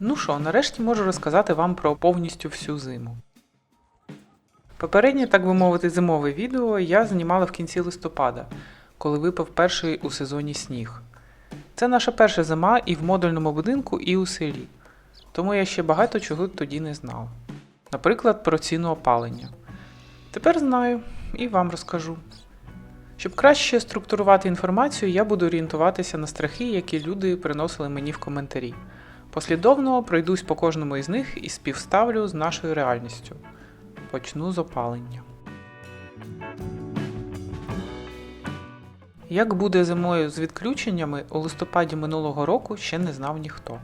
Ну що, нарешті можу розказати вам про повністю всю зиму. Попереднє, так би мовити, зимове відео я знімала в кінці листопада, коли випав перший у сезоні сніг. Це наша перша зима і в модульному будинку, і у селі. Тому я ще багато чого тоді не знала. Наприклад, про ціну опалення. Тепер знаю і вам розкажу. Щоб краще структурувати інформацію, я буду орієнтуватися на страхи, які люди приносили мені в коментарі. Послідовно пройдусь по кожному із них і співставлю з нашою реальністю. Почну з опалення. Як буде зимою з відключеннями, у листопаді минулого року ще не знав ніхто.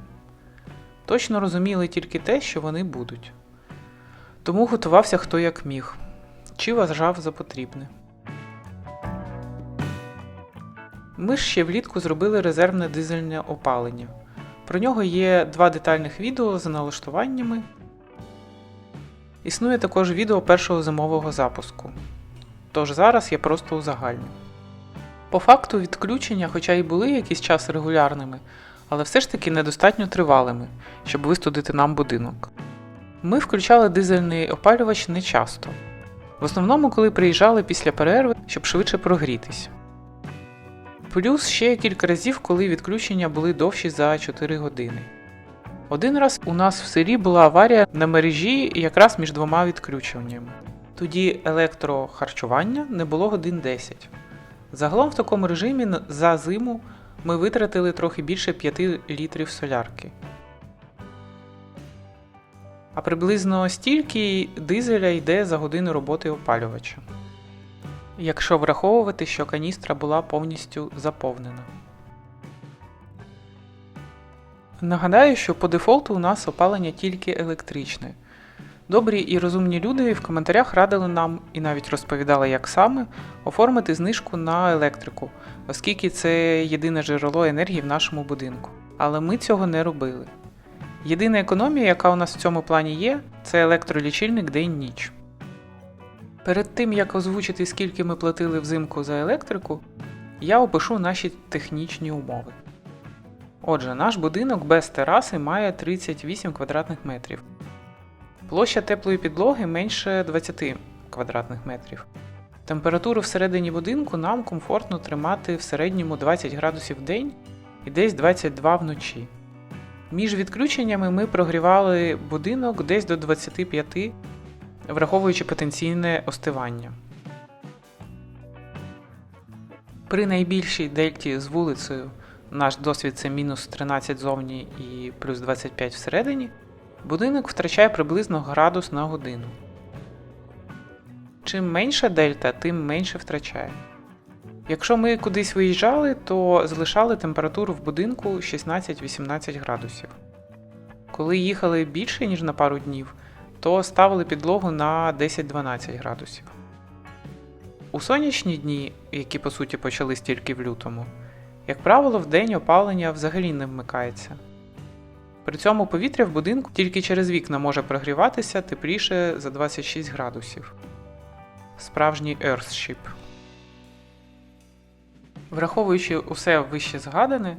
Точно розуміли тільки те, що вони будуть. Тому готувався хто як міг, чи вважав за потрібне. Ми ж ще влітку зробили резервне дизельне опалення. Про нього є два детальних відео з налаштуваннями. Існує також відео першого зимового запуску. Тож зараз я просто узагальню. По факту відключення, хоча й були якийсь час регулярними, але все ж таки недостатньо тривалими, щоб вистудити нам будинок. Ми включали дизельний опалювач не часто. В основному, коли приїжджали після перерви, щоб швидше прогрітись. Плюс ще кілька разів, коли відключення були довші за 4 години. Один раз у нас в селі була аварія на мережі якраз між двома відключеннями. Тоді електрохарчування не було годин 10. Загалом в такому режимі за зиму ми витратили трохи більше 5 літрів солярки. А приблизно стільки дизеля йде за годину роботи опалювача якщо враховувати, що каністра була повністю заповнена. Нагадаю, що по дефолту у нас опалення тільки електричне. Добрі і розумні люди в коментарях радили нам і навіть розповідали, як саме оформити знижку на електрику, оскільки це єдине джерело енергії в нашому будинку. Але ми цього не робили. Єдина економія, яка у нас в цьому плані є, це електролічильник день-ніч. Перед тим як озвучити, скільки ми платили взимку за електрику, я опишу наші технічні умови. Отже, наш будинок без тераси має 38 квадратних метрів. Площа теплої підлоги менше 20 квадратних метрів. Температуру всередині будинку нам комфортно тримати в середньому 20 градусів в день і десь 22 вночі. Між відключеннями ми прогрівали будинок десь до 25 враховуючи потенційне остивання. При найбільшій дельті з вулицею наш досвід це мінус 13 зовні і плюс 25 всередині, будинок втрачає приблизно градус на годину. Чим менша дельта, тим менше втрачає. Якщо ми кудись виїжджали, то залишали температуру в будинку 16-18 градусів. Коли їхали більше, ніж на пару днів, то ставили підлогу на 10-12 градусів. У сонячні дні, які по суті почались тільки в лютому, як правило, в день опалення взагалі не вмикається. При цьому повітря в будинку тільки через вікна може прогріватися тепліше за 26 градусів. Справжній Earthship. Враховуючи усе вище згадане,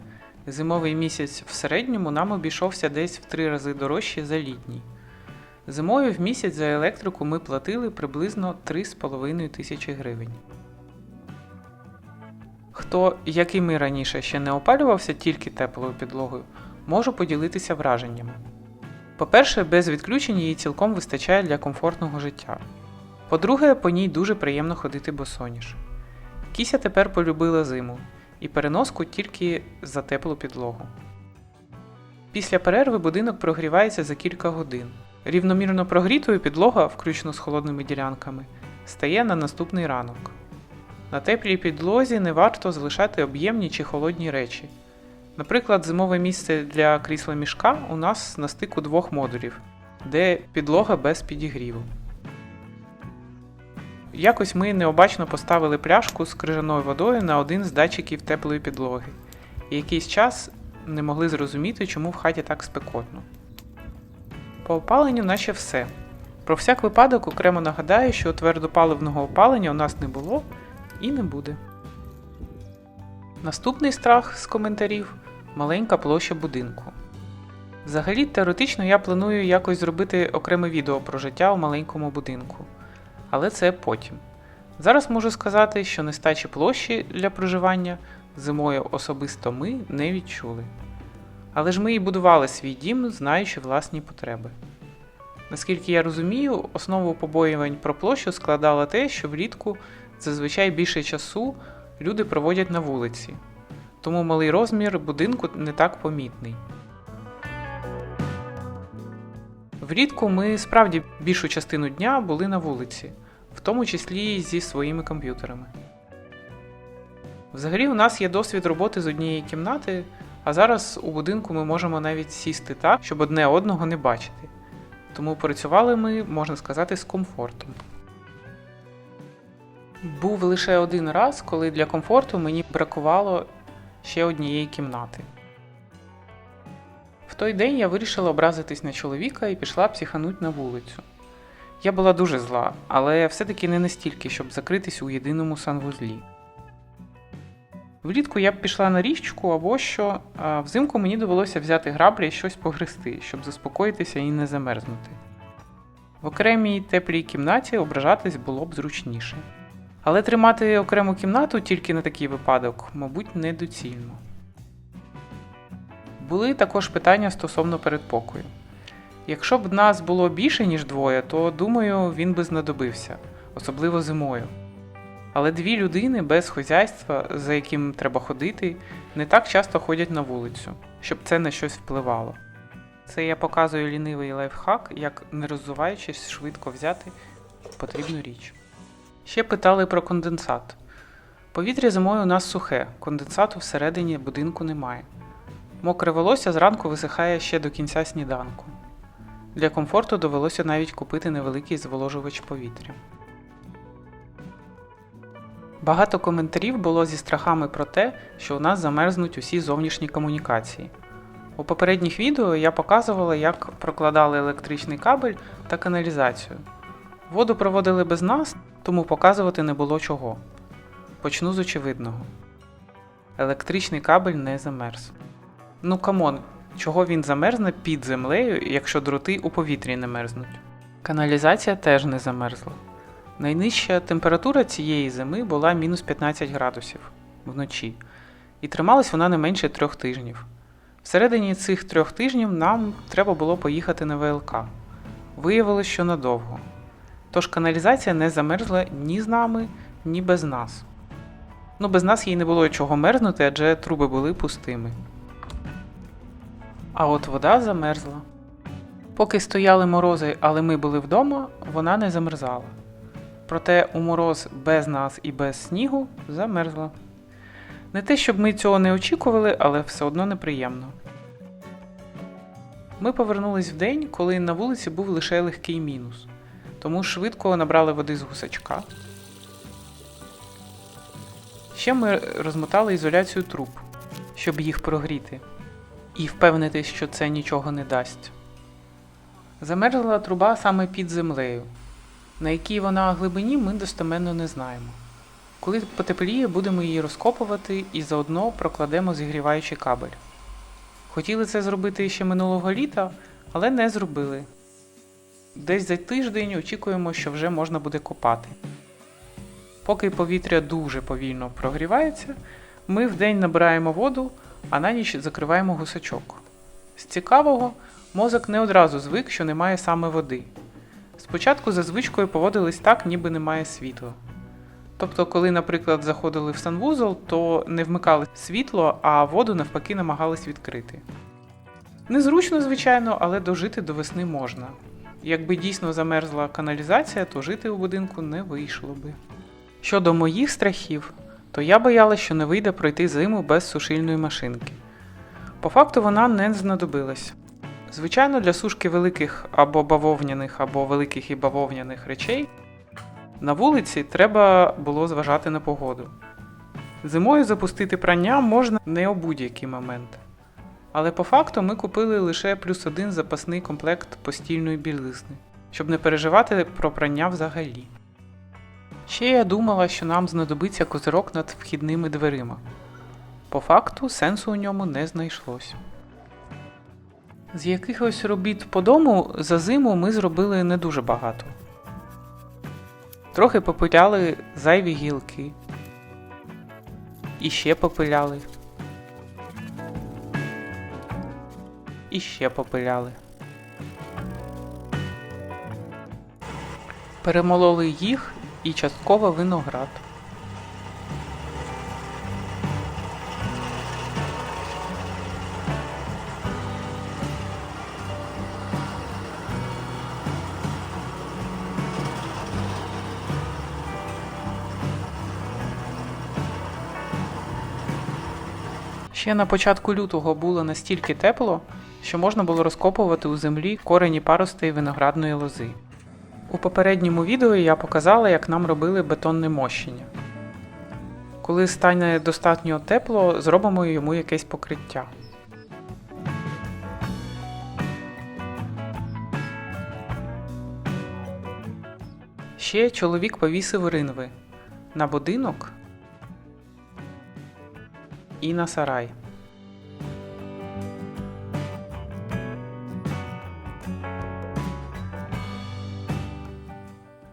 зимовий місяць в середньому нам обійшовся десь в 3 рази дорожче за літній. Зимою в місяць за електрику ми платили приблизно 3,5 тисячі гривень. Хто, як і ми раніше, ще не опалювався тільки теплою підлогою, можу поділитися враженнями. По-перше, без відключень її цілком вистачає для комфортного життя. По-друге, по ній дуже приємно ходити босоніж. Кіся тепер полюбила зиму і переноску тільки за теплу підлогу. Після перерви будинок прогрівається за кілька годин. Рівномірно прогрітою підлога, включно з холодними ділянками, стає на наступний ранок. На теплій підлозі не варто залишати об'ємні чи холодні речі. Наприклад, зимове місце для крісла мішка у нас на стику двох модулів, де підлога без підігріву. Якось ми необачно поставили пляшку з крижаною водою на один з датчиків теплої підлоги, і якийсь час не могли зрозуміти, чому в хаті так спекотно. По опаленню наче все. Про всяк випадок окремо нагадаю, що твердопаливного опалення у нас не було і не буде. Наступний страх з коментарів маленька площа будинку. Взагалі, теоретично я планую якось зробити окреме відео про життя у маленькому будинку. Але це потім. Зараз можу сказати, що нестачі площі для проживання зимою особисто ми не відчули. Але ж ми і будували свій дім, знаючи власні потреби. Наскільки я розумію, основу побоювань про площу складало те, що влітку зазвичай більше часу люди проводять на вулиці, тому малий розмір будинку не так помітний. Влітку ми справді більшу частину дня були на вулиці, в тому числі зі своїми комп'ютерами. Взагалі, у нас є досвід роботи з однієї кімнати, а зараз у будинку ми можемо навіть сісти так, щоб одне одного не бачити. Тому працювали ми, можна сказати, з комфортом. Був лише один раз, коли для комфорту мені бракувало ще однієї кімнати. В той день я вирішила образитись на чоловіка і пішла психануть на вулицю. Я була дуже зла, але все-таки не настільки, щоб закритись у єдиному санвузлі. Влітку я б пішла на річку або що, а взимку мені довелося взяти граблі і щось погрести, щоб заспокоїтися і не замерзнути. В окремій теплій кімнаті ображатись було б зручніше. Але тримати окрему кімнату тільки на такий випадок, мабуть, недоцільно. Були також питання стосовно передпокою. Якщо б нас було більше, ніж двоє, то думаю, він би знадобився, особливо зимою. Але дві людини без хозяйства, за яким треба ходити, не так часто ходять на вулицю, щоб це на щось впливало. Це я показую лінивий лайфхак, як не роззуваючись швидко взяти потрібну річ. Ще питали про конденсат. Повітря зимою у нас сухе, конденсату всередині будинку немає. Мокре волосся зранку висихає ще до кінця сніданку. Для комфорту довелося навіть купити невеликий зволожувач повітря. Багато коментарів було зі страхами про те, що у нас замерзнуть усі зовнішні комунікації. У попередніх відео я показувала, як прокладали електричний кабель та каналізацію. Воду проводили без нас, тому показувати не було чого. Почну з очевидного. Електричний кабель не замерз. Ну камон, чого він замерзне під землею, якщо дроти у повітрі не мерзнуть? Каналізація теж не замерзла. Найнижча температура цієї зими була мінус 15 градусів вночі, і трималась вона не менше трьох тижнів. Всередині цих трьох тижнів нам треба було поїхати на ВЛК. Виявилось, що надовго. Тож каналізація не замерзла ні з нами, ні без нас. Ну, без нас їй не було чого мерзнути, адже труби були пустими. А от вода замерзла. Поки стояли морози, але ми були вдома, вона не замерзала. Проте у мороз без нас і без снігу замерзла. Не те, щоб ми цього не очікували, але все одно неприємно. Ми повернулись в день, коли на вулиці був лише легкий мінус, тому швидко набрали води з гусачка. Ще ми розмотали ізоляцію труб, щоб їх прогріти, і впевнитись, що це нічого не дасть. Замерзла труба саме під землею. На якій вона глибині ми достеменно не знаємо. Коли потепліє, будемо її розкопувати і заодно прокладемо зігріваючий кабель. Хотіли це зробити ще минулого літа, але не зробили. Десь за тиждень очікуємо, що вже можна буде копати. Поки повітря дуже повільно прогрівається, ми вдень набираємо воду, а на ніч закриваємо гусачок. З цікавого, мозок не одразу звик, що немає саме води. Спочатку за звичкою поводились так, ніби немає світла. Тобто, коли, наприклад, заходили в санвузол, то не вмикали світло, а воду навпаки намагались відкрити. Незручно, звичайно, але дожити до весни можна. Якби дійсно замерзла каналізація, то жити у будинку не вийшло би. Щодо моїх страхів, то я боялась, що не вийде пройти зиму без сушильної машинки. По факту вона не знадобилась. Звичайно, для сушки великих або бавовняних, або великих і бавовняних речей на вулиці треба було зважати на погоду. Зимою запустити прання можна не у будь-який момент. Але по факту ми купили лише плюс один запасний комплект постільної білизни, щоб не переживати про прання взагалі. Ще я думала, що нам знадобиться козирок над вхідними дверима. По факту сенсу у ньому не знайшлось. З якихось робіт по дому за зиму ми зробили не дуже багато. Трохи попиляли зайві гілки. І ще попиляли. І ще попиляли. Перемололи їх і частково виноград. Ще на початку лютого було настільки тепло, що можна було розкопувати у землі корені паростей виноградної лози. У попередньому відео я показала, як нам робили бетонне мощення. Коли стане достатньо тепло, зробимо йому якесь покриття. Ще чоловік повісив ринви на будинок і на сарай.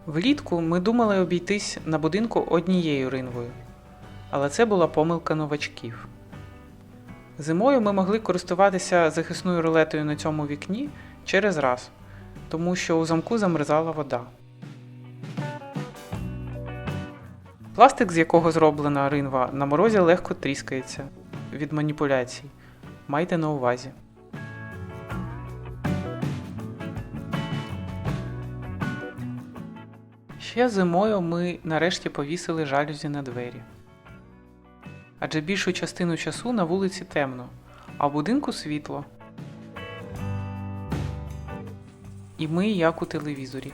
Влітку ми думали обійтись на будинку однією ринвою, але це була помилка новачків. Зимою ми могли користуватися захисною рулетою на цьому вікні через раз, тому що у замку замерзала вода. Пластик, з якого зроблена ринва, на морозі легко тріскається від маніпуляцій. Майте на увазі. Ще зимою ми нарешті повісили жалюзі на двері. Адже більшу частину часу на вулиці темно, а в будинку світло. І ми як у телевізорі.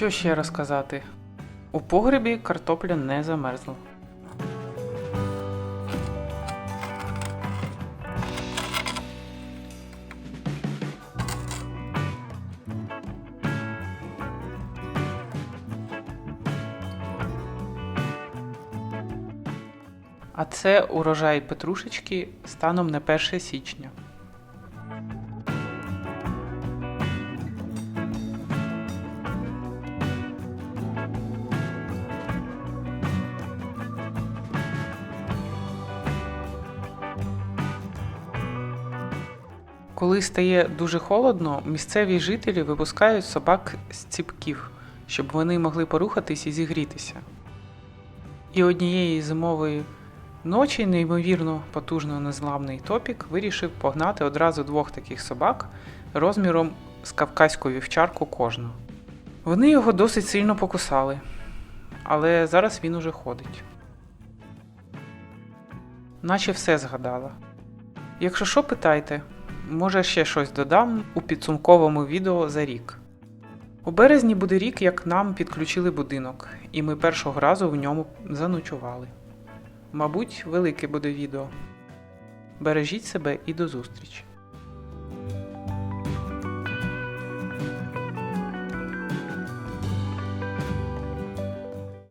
Що ще розказати? У погребі картопля не замерзла. А це урожай петрушечки станом на 1 січня. Коли стає дуже холодно, місцеві жителі випускають собак з ціпків, щоб вони могли порухатись і зігрітися. І однієї зимової ночі неймовірно потужно незламний топік вирішив погнати одразу двох таких собак розміром з кавказьку вівчарку кожну. Вони його досить сильно покусали, але зараз він уже ходить. Наче все згадала. Якщо що, питайте, може ще щось додам у підсумковому відео за рік. У березні буде рік, як нам підключили будинок, і ми першого разу в ньому заночували. Мабуть, велике буде відео. Бережіть себе і до зустрічі!